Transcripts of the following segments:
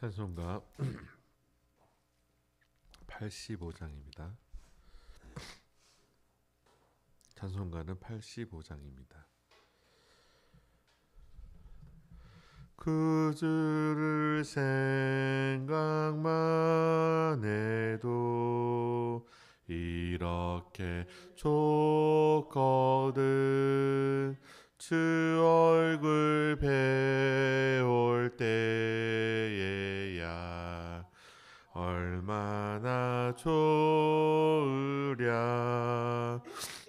찬송가 85장입니다. 찬송가는 85장입니다. 그 주를 생각만 해도 이렇게 좋거든 주 얼굴 배울 때에야 얼마나 좋으랴.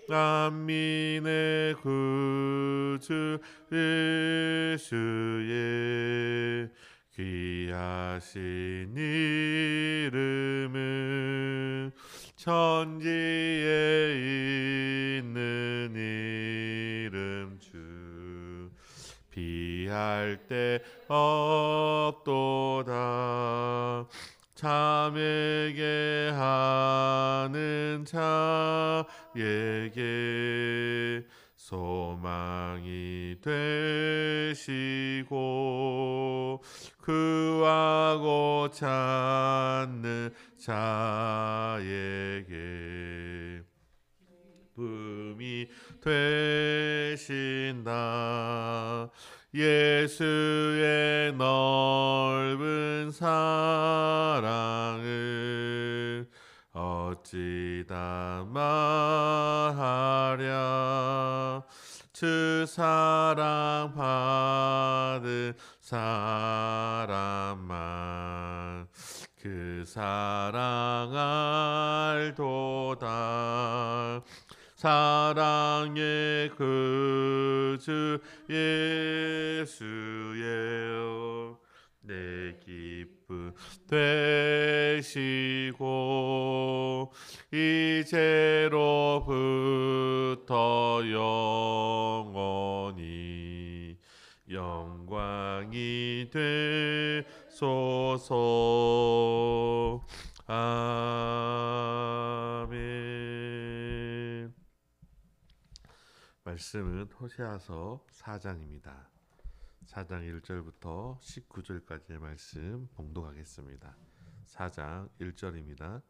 만민의 구주 예수의 귀하신 이름은 천지에 있는 주 비할 때 없도다. 참에게 하는 자에게 소망이 되시고 그하고 찾는 자에게 붐이 되신다. 예수의 넓은 사랑을 어찌다 말하랴? 주 사랑 받은 사람만 그 사랑 알도다 사랑의 그주 예수여 내 기쁨 되시고 이제로부터 영원히 영광이 되소서. 아 말씀은 호세아서 4장입니다. 4장 1절부터 19절까지의 말씀 봉독하겠습니다. 4장 1절입니다.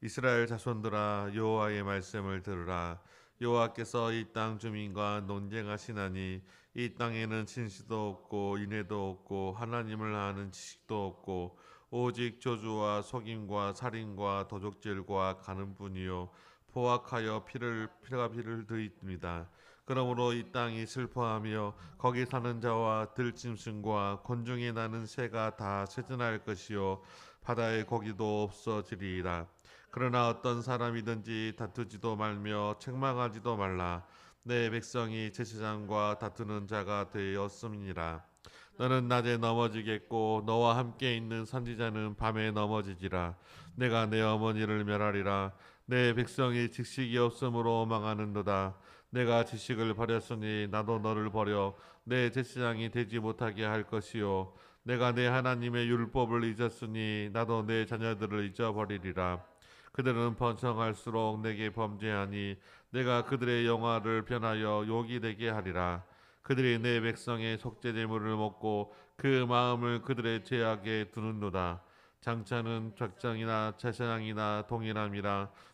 이스라엘 자손들아 여호와의 말씀을 들으라 여호와께서 이 땅 주민과 논쟁하시나니 이 땅에는 진시도 없고 인애도 없고 하나님을 아는 지식도 없고 오직 조주와 속임과 살인과 도적질과 가는 뿐이요 포악하여 피를 피가 피를 드입니다. 그러므로 이 땅이 슬퍼하며 거기 사는 자와 들짐승과 곤중에 나는 새가 다 쇠진할 것이요 바다의 고기도 없어지리라. 그러나 어떤 사람이든지 다투지도 말며 책망하지도 말라. 내 백성이 제사장과 다투는 자가 되었음이니라. 너는 낮에 넘어지겠고 너와 함께 있는 선지자는 밤에 넘어지지라. 내가 내 어머니를 멸하리라. 내 백성이 직식이 없으므로 망하는도다. 내가 지식을 버렸으니 나도 너를 버려 내 제사장이 되지 못하게 할 것이요. 내가 내 하나님의 율법을 잊었으니 나도 내 자녀들을 잊어버리리라. 그들은 번성할수록 내게 범죄하니 내가 그들의 영화를 변하여 욕이 되게 하리라. 그들이 내 백성의 속죄제물을 먹고 그 마음을 그들의 죄악에 두는도다. 장차는 작장이나 제사장이나 동일함이라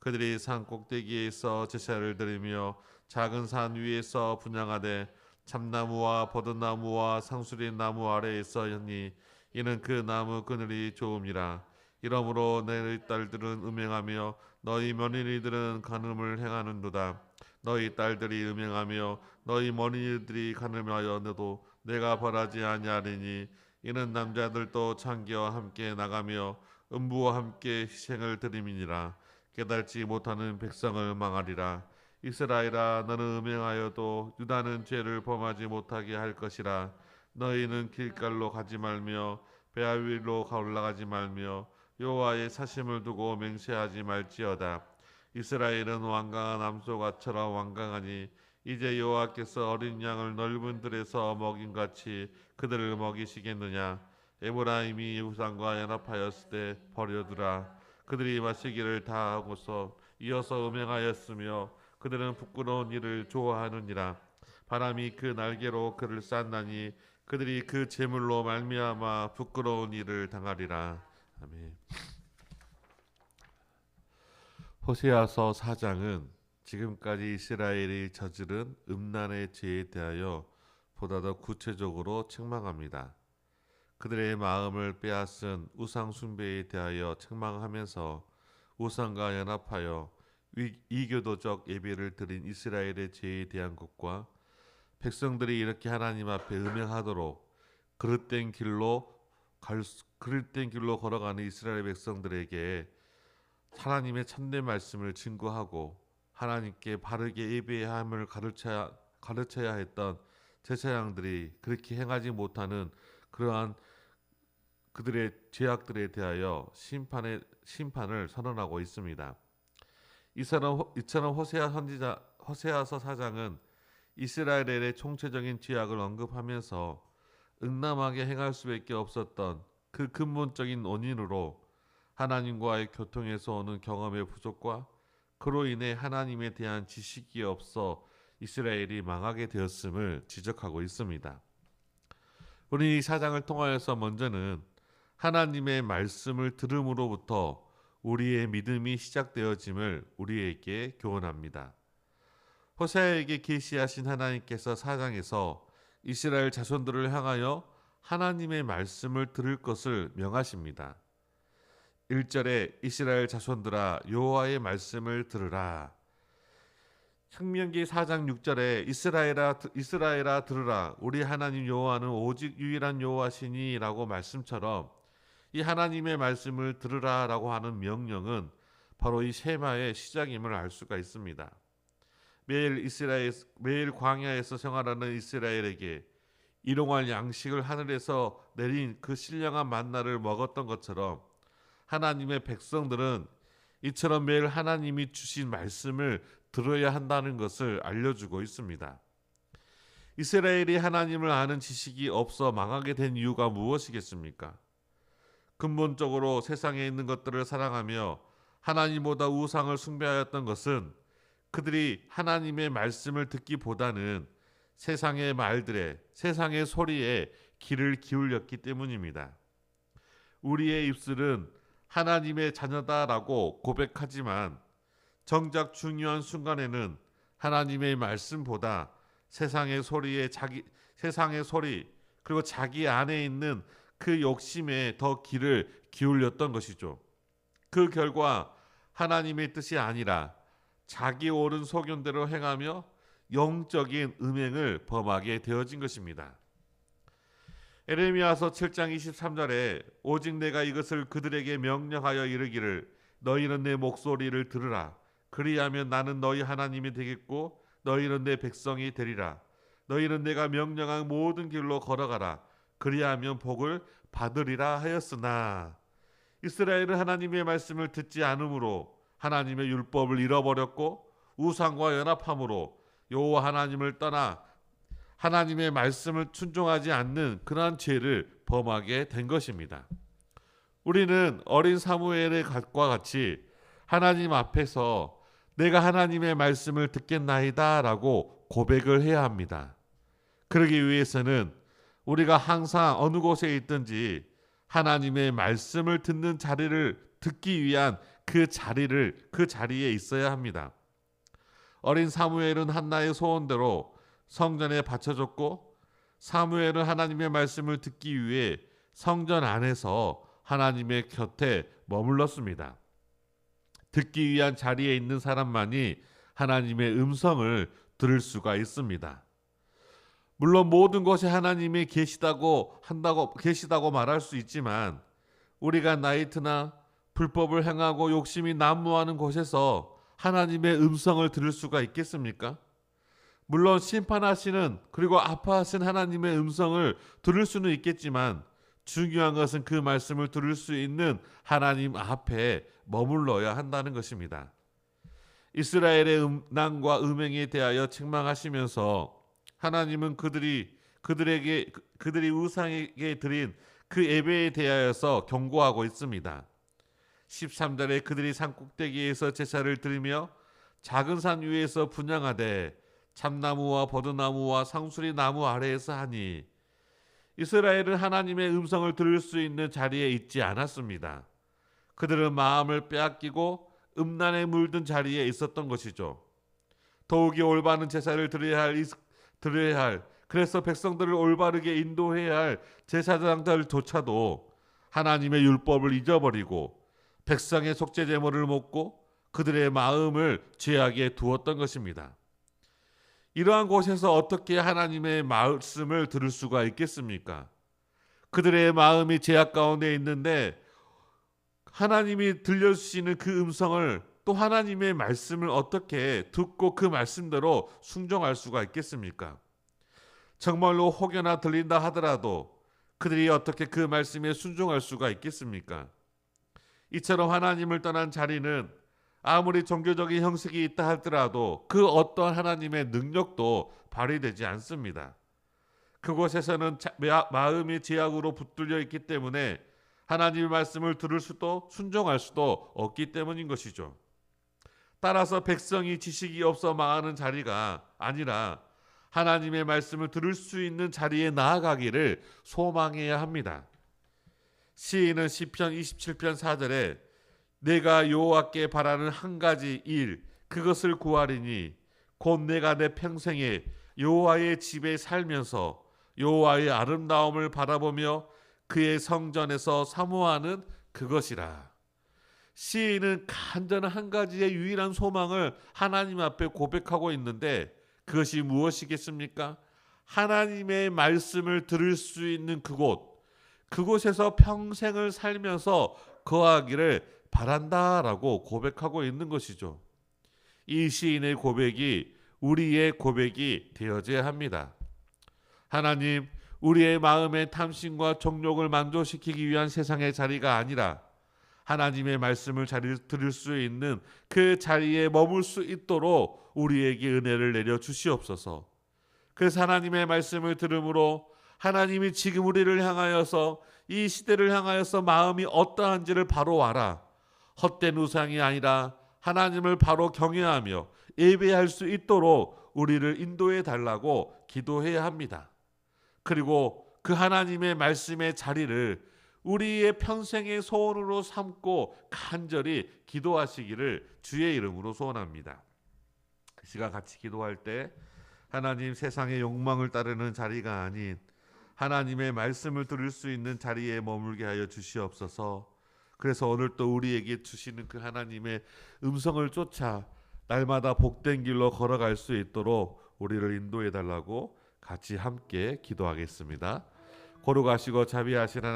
그들이 산 꼭대기에서 제사를 드리며 작은 산 위에서 분양하되 참나무와 버드나무와 상수리 나무 아래에서 였니? 이는 그 나무 그늘이 좋음이라. 이러므로 내 딸들은 음행하며 너희 며느리들은 간음을 행하는도다. 너희 딸들이 음행하며 너희 머니들이 간음하여도 내가 벌하지 아니하리니 이는 남자들도 창기와 함께 나가며 음부와 함께 희생을 드림이니라 깨달지 못하는 백성을 망하리라. 이스라엘아 너는 음행하여도 유다는 죄를 범하지 못하게 할 것이라. 너희는 길갈로 가지 말며 배아 위로 올라가지 말며 여호와의 사심을 두고 맹세하지 말지어다. 이스라엘은 완강한 암소가처럼 완강하니 이제 여호와께서 어린 양을 넓은 들에서 먹인 같이 그들을 먹이시겠느냐? 에브라임이 우상과 연합하였을 때 버려두라 그들이 마시기를 다 하고서 이어서 음행하였으며 그들은 부끄러운 일을 좋아하느니라 바람이 그 날개로 그를 쌌나니 그들이 그 재물로 말미암아 부끄러운 일을 당하리라 아멘. 호세아서 4장은 지금까지 이스라엘이 저지른 음란의 죄에 대하여 보다 더 구체적으로 책망합니다. 그들의 마음을 빼앗은 우상 숭배에 대하여 책망하면서 우상과 연합하여 위- 이교도적 예배를 드린 이스라엘의 죄에 대한 것과 백성들이 이렇게 하나님 앞에 음행하도록 그릇된 길로 갈 수- 그릇된 길로 걸어가는 이스라엘 백성들에게 하나님의 참된 말씀을 증거하고 하나님께 바르게 예배해야 함을 가르쳐야 가르쳐야 했던 제사장들이 그렇게 행하지 못하는 그러한 그들의 죄악들에 대하여 심판의 심판을 선언하고 있습니다. 이처럼 호- 이처럼 호세아 선지자 호세아서 사장은 이스라엘의 총체적인 죄악을 언급하면서 응남하게 행할 수밖에 없었던 그 근본적인 원인으로 하나님과의 교통에서 오는 경험의 부족과 그로 인해 하나님에 대한 지식이 없어 이스라엘이 망하게 되었음을 지적하고 있습니다. 우리 이 사장을 통하여서 먼저는 하나님의 말씀을 들음으로부터 우리의 믿음이 시작되어짐을 우리에게 교훈합니다. 호세아에게 계시하신 하나님께서 사장에서 이스라엘 자손들을 향하여 하나님의 말씀을 들을 것을 명하십니다. 1절에 이스라엘 자손들아 여호와의 말씀을 들으라. 창명기 4장 6절에 이스라엘아 이스라엘아 들으라 우리 하나님 여호와는 오직 유일한 여호와시니라고 말씀처럼 이 하나님의 말씀을 들으라라고 하는 명령은 바로 이 세마의 시작임을 알 수가 있습니다. 매일 이스라엘 매일 광야에서 생활하는 이스라엘에게 일용할 양식을 하늘에서 내린 그 신령한 만나를 먹었던 것처럼 하나님의 백성들은 이처럼 매일 하나님이 주신 말씀을 들어야 한다는 것을 알려주고 있습니다. 이스라엘이 하나님을 아는 지식이 없어 망하게 된 이유가 무엇이겠습니까? 근본적으로 세상에 있는 것들을 사랑하며 하나님보다 우상을 숭배하였던 것은 그들이 하나님의 말씀을 듣기보다는 세상의 말들에 세상의 소리에 귀를 기울였기 때문입니다. 우리의 입술은 하나님의 자녀다라고 고백하지만 정작 중요한 순간에는 하나님의 말씀보다 세상의 소리에 자기 세상의 소리 그리고 자기 안에 있는 그 욕심에 더 귀를 기울였던 것이죠. 그 결과 하나님의 뜻이 아니라 자기 옳은 소견대로 행하며 영적인 음행을 범하게 되어진 것입니다. 에레미야서 7장 23절에 오직 내가 이것을 그들에게 명령하여 이르기를 너희는 내 목소리를 들으라 그리하면 나는 너희 하나님이 되겠고 너희는 내 백성이 되리라 너희는 내가 명령한 모든 길로 걸어가라 그리하면 복을 받으리라 하였으나 이스라엘은 하나님의 말씀을 듣지 않으므로 하나님의 율법을 잃어버렸고 우상과 연합함으로 여호와 하나님을 떠나 하나님의 말씀을 순종하지 않는 그러한 죄를 범하게 된 것입니다. 우리는 어린 사무엘의 갓과 같이 하나님 앞에서 내가 하나님의 말씀을 듣겠나이다라고 고백을 해야 합니다. 그러기 위해서는 우리가 항상 어느 곳에 있든지 하나님의 말씀을 듣는 자리를 듣기 위한 그 자리를 그 자리에 있어야 합니다. 어린 사무엘은 한나의 소원대로 성전에 바쳐졌고 사무엘은 하나님의 말씀을 듣기 위해 성전 안에서 하나님의 곁에 머물렀습니다. 듣기 위한 자리에 있는 사람만이 하나님의 음성을 들을 수가 있습니다. 물론 모든 것이 하나님이 계시다고 한다고 계시다고 말할 수 있지만 우리가 나이트나 불법을 행하고 욕심이 난무하는 곳에서 하나님의 음성을 들을 수가 있겠습니까? 물론 심판하시는 그리고 아파하신 하나님의 음성을 들을 수는 있겠지만 중요한 것은 그 말씀을 들을 수 있는 하나님 앞에 머물러야 한다는 것입니다. 이스라엘의 음란과 음행에 대하여 책망하시면서 하나님은 그들이 그들에게 그- 그들이 우상에게 드린 그 예배에 대하여서 경고하고 있습니다. 13절에 그들이 산 꼭대기에서 제사를 드리며 작은 산 위에서 분양하되 참나무와 버드나무와 상수리 나무 아래에서 하니 이스라엘은 하나님의 음성을 들을 수 있는 자리에 있지 않았습니다. 그들은 마음을 빼앗기고 음란에 물든 자리에 있었던 것이죠. 더욱이 올바른 제사를 드려야 할 드려야 할 그래서 백성들을 올바르게 인도해야 할 제사장들조차도 하나님의 율법을 잊어버리고 백성의 속죄 제물을 먹고 그들의 마음을 죄악에 두었던 것입니다. 이러한 곳에서 어떻게 하나님의 말씀을 들을 수가 있겠습니까? 그들의 마음이 죄악 가운데 있는데 하나님이 들려주시는 그 음성을 또 하나님의 말씀을 어떻게 듣고 그 말씀대로 순종할 수가 있겠습니까? 정말로 혹여나 들린다 하더라도 그들이 어떻게 그 말씀에 순종할 수가 있겠습니까? 이처럼 하나님을 떠난 자리는 아무리 종교적인 형식이 있다 하더라도 그 어떤 하나님의 능력도 발휘되지 않습니다. 그곳에서는 마음이 죄악으로 붙들려 있기 때문에 하나님의 말씀을 들을 수도 순종할 수도 없기 때문인 것이죠. 따라서 백성이 지식이 없어 망하는 자리가 아니라 하나님의 말씀을 들을 수 있는 자리에 나아가기를 소망해야 합니다. 시인은 시편 27편 4절에 내가 여호와께 바라는 한 가지 일 그것을 구하리니 곧 내가 내 평생에 여호와의 집에 살면서 여호와의 아름다움을 바라보며 그의 성전에서 사모하는 그것이라. 시인은 간절한 한 가지의 유일한 소망을 하나님 앞에 고백하고 있는데 그것이 무엇이겠습니까? 하나님의 말씀을 들을 수 있는 그곳, 그곳에서 평생을 살면서 거하기를 바란다라고 고백하고 있는 것이죠. 이 시인의 고백이 우리의 고백이 되어져야 합니다. 하나님, 우리의 마음의 탐심과 정욕을 만족시키기 위한 세상의 자리가 아니라 하나님의 말씀을 자리 들을 수 있는 그 자리에 머물 수 있도록 우리에게 은혜를 내려 주시옵소서. 그래서 하나님의 말씀을 들음으로 하나님이 지금 우리를 향하여서 이 시대를 향하여서 마음이 어떠한지를 바로 알아. 헛된 우상이 아니라 하나님을 바로 경외하며 예배할 수 있도록 우리를 인도해 달라고 기도해야 합니다. 그리고 그 하나님의 말씀의 자리를 우리의 평생의 소원으로 삼고 간절히 기도하시기를 주의 이름으로 소원합니다. 그 시간 같이 기도할 때 하나님 세상의 욕망을 따르는 자리가 아닌 하나님의 말씀을 들을 수 있는 자리에 머물게 하여 주시옵소서. 그래서 오늘 또 우리에게 주시는 그 하나님의 음성을 쫓아 날마다 복된 길로 걸어갈 수 있도록 우리를 인도해 달라고 같이 함께 기도하겠습니다. 걸어가시고 자비하신 하나님